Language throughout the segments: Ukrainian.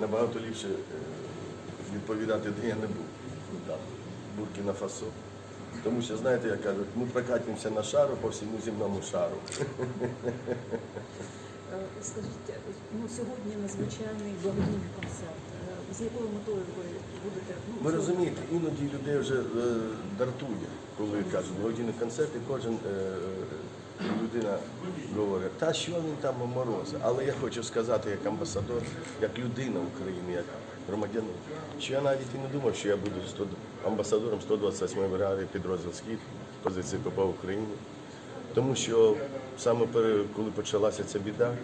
набагато ліпше е, відповідати, де я не був. Ну, Там, Буркіна Фасо. Тому що, знаєте, як кажуть, ми прокатимося на шару по всьому земному шару. Е, Скажіть, ну сьогодні надзвичайний благодійний концерт. Е, З якою метою ви будете? Ну, Ви розумієте, іноді людей вже е, дратує, коли кажуть благодійний концерт, і кожен е, людина говорить, та що він там морозить. Але я хочу сказати як амбасадор, як людина України, як громадянин, що я навіть і не думав, що я буду 100 амбасадором 128-ї бригади підрозділ Схід позиції КП України. Тому що саме коли почалася ця біда,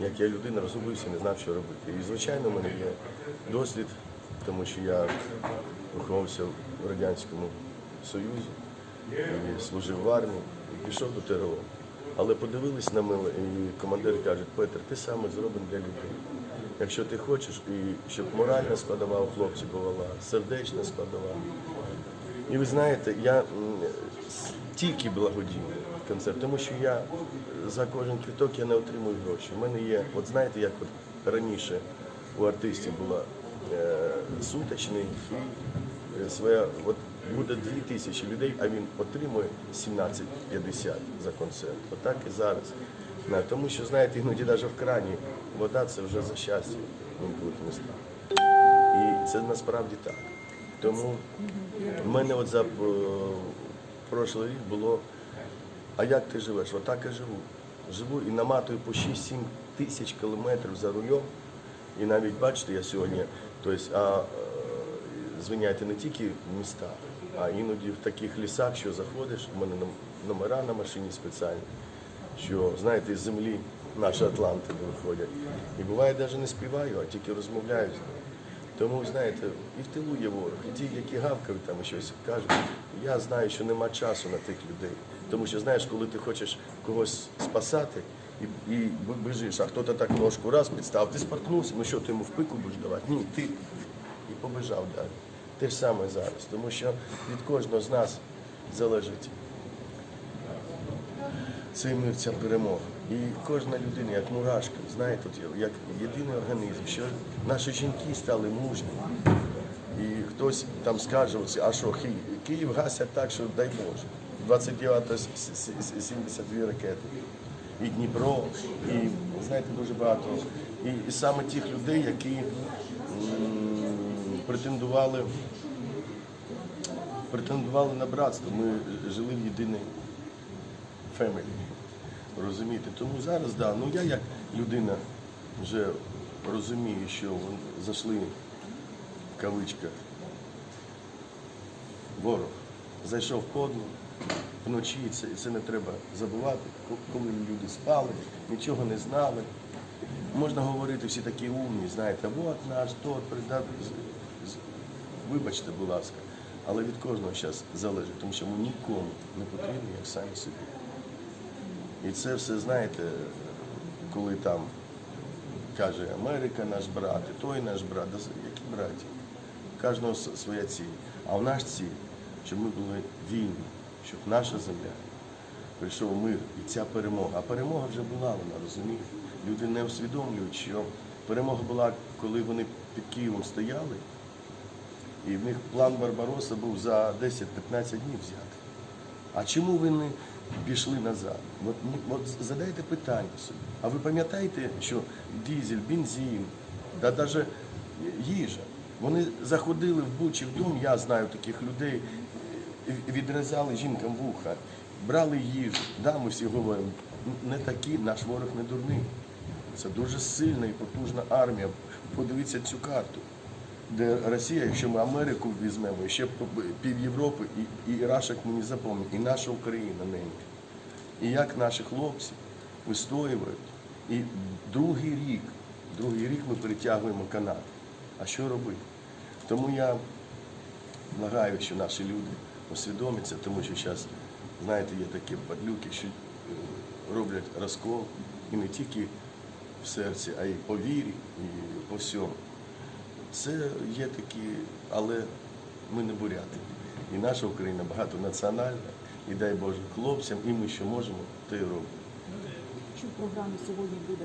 як я людина розгубився, не знав, що робити. І звичайно, в мене є досвід, тому що я виховався в Радянському Союзі служив в армії, і пішов до ТРО. Але подивились на мене, і командир каже, Петр, ти саме зроблений для людей. Якщо ти хочеш, і щоб моральна складова у хлопців була, сердечна складова. І ви знаєте, я тільки благодійний концерт, тому що я за кожен квіток я не отримую гроші. У мене є, от знаєте, як от раніше у артистів була е, суточний і своя, от буде дві тисячі людей, а він отримує 17,50 за концерт. Отак і зараз. Тому що, знаєте, іноді навіть в крані вода це вже за щастя в інколи містах. І це насправді так. Тому в мене от за е, прошлий рік було, а як ти живеш? Отак і живу. Живу і наматую по 6-7 тисяч кілометрів за рулем. І навіть бачите, я сьогодні, тобто, а, е, звиняйте, не тільки в містах, а іноді в таких лісах, що заходиш, у мене номера на машині спеціальні, що, знаєте, з землі наші Атланти виходять. І буває, навіть не співаю, а тільки розмовляю з ними. Тому, знаєте, і в тилу є ворог, і ті, які гавкають там і щось кажуть, я знаю, що нема часу на тих людей. Тому що, знаєш, коли ти хочеш когось спасати і, і б- біжиш, а хто-то так ножку раз підстав, ти споткнувся, ну що ти йому в пику будеш давати? Ні, ти і побежав далі. Те ж саме зараз, тому що від кожного з нас залежить цей мир, ця перемога. І кожна людина, як мурашка, знаєте, як єдиний організм, що наші жінки стали мужніми. І хтось там скаже, а що, Ки- Київ гасять так, що дай Боже. 29 с- с- с- 72 ракети. І Дніпро, і знаєте, дуже багато. І, і саме тих людей, які претендували претендували на братство. Ми жили в єдиній фемелі. Розумієте? Тому зараз, да, ну я як людина вже розумію, що зайшли в кавичках. Ворог зайшов в подну вночі, це, це не треба забувати, коли люди спали, нічого не знали. Можна говорити, всі такі умні, знаєте, от наш тот Вибачте, будь ласка, але від кожного зараз залежить, тому що ми нікому не потрібні, як самі собі. І це все, знаєте, коли там каже Америка наш брат, і той наш брат, які браті? Кожного своя ціль. А в наш ціль, щоб ми були вільні, щоб наша земля прийшов мир і ця перемога. А перемога вже була, вона розуміє. Люди не усвідомлюють, що перемога була, коли вони під Києвом стояли, і в них план Барбароса був за 10-15 днів взяти. А чому ви не пішли назад? От, от задайте питання собі. А ви пам'ятаєте, що дизель, бензин, та навіть їжа, вони заходили в Бучі в дом, я знаю таких людей, відрізали жінкам вуха, брали їжу. Да, ми всі говоримо, не такі, наш ворог не дурний. Це дуже сильна і потужна армія. Подивіться цю карту де Росія, якщо ми Америку візьмемо, ще пів Європи, і, і ми не і наша Україна ненька. І як наші хлопці вистоюють. І другий рік, другий рік ми перетягуємо канат. А що робити? Тому я благаю, що наші люди усвідомляться, тому що зараз, знаєте, є такі падлюки, що е, роблять розкол і не тільки в серці, а й по вірі, і по всьому. Це є такі, але ми не буряти. І наша Україна багатонаціональна, і дай Боже хлопцям, і ми що можемо, то й робимо. Чи в програмі сьогодні буде?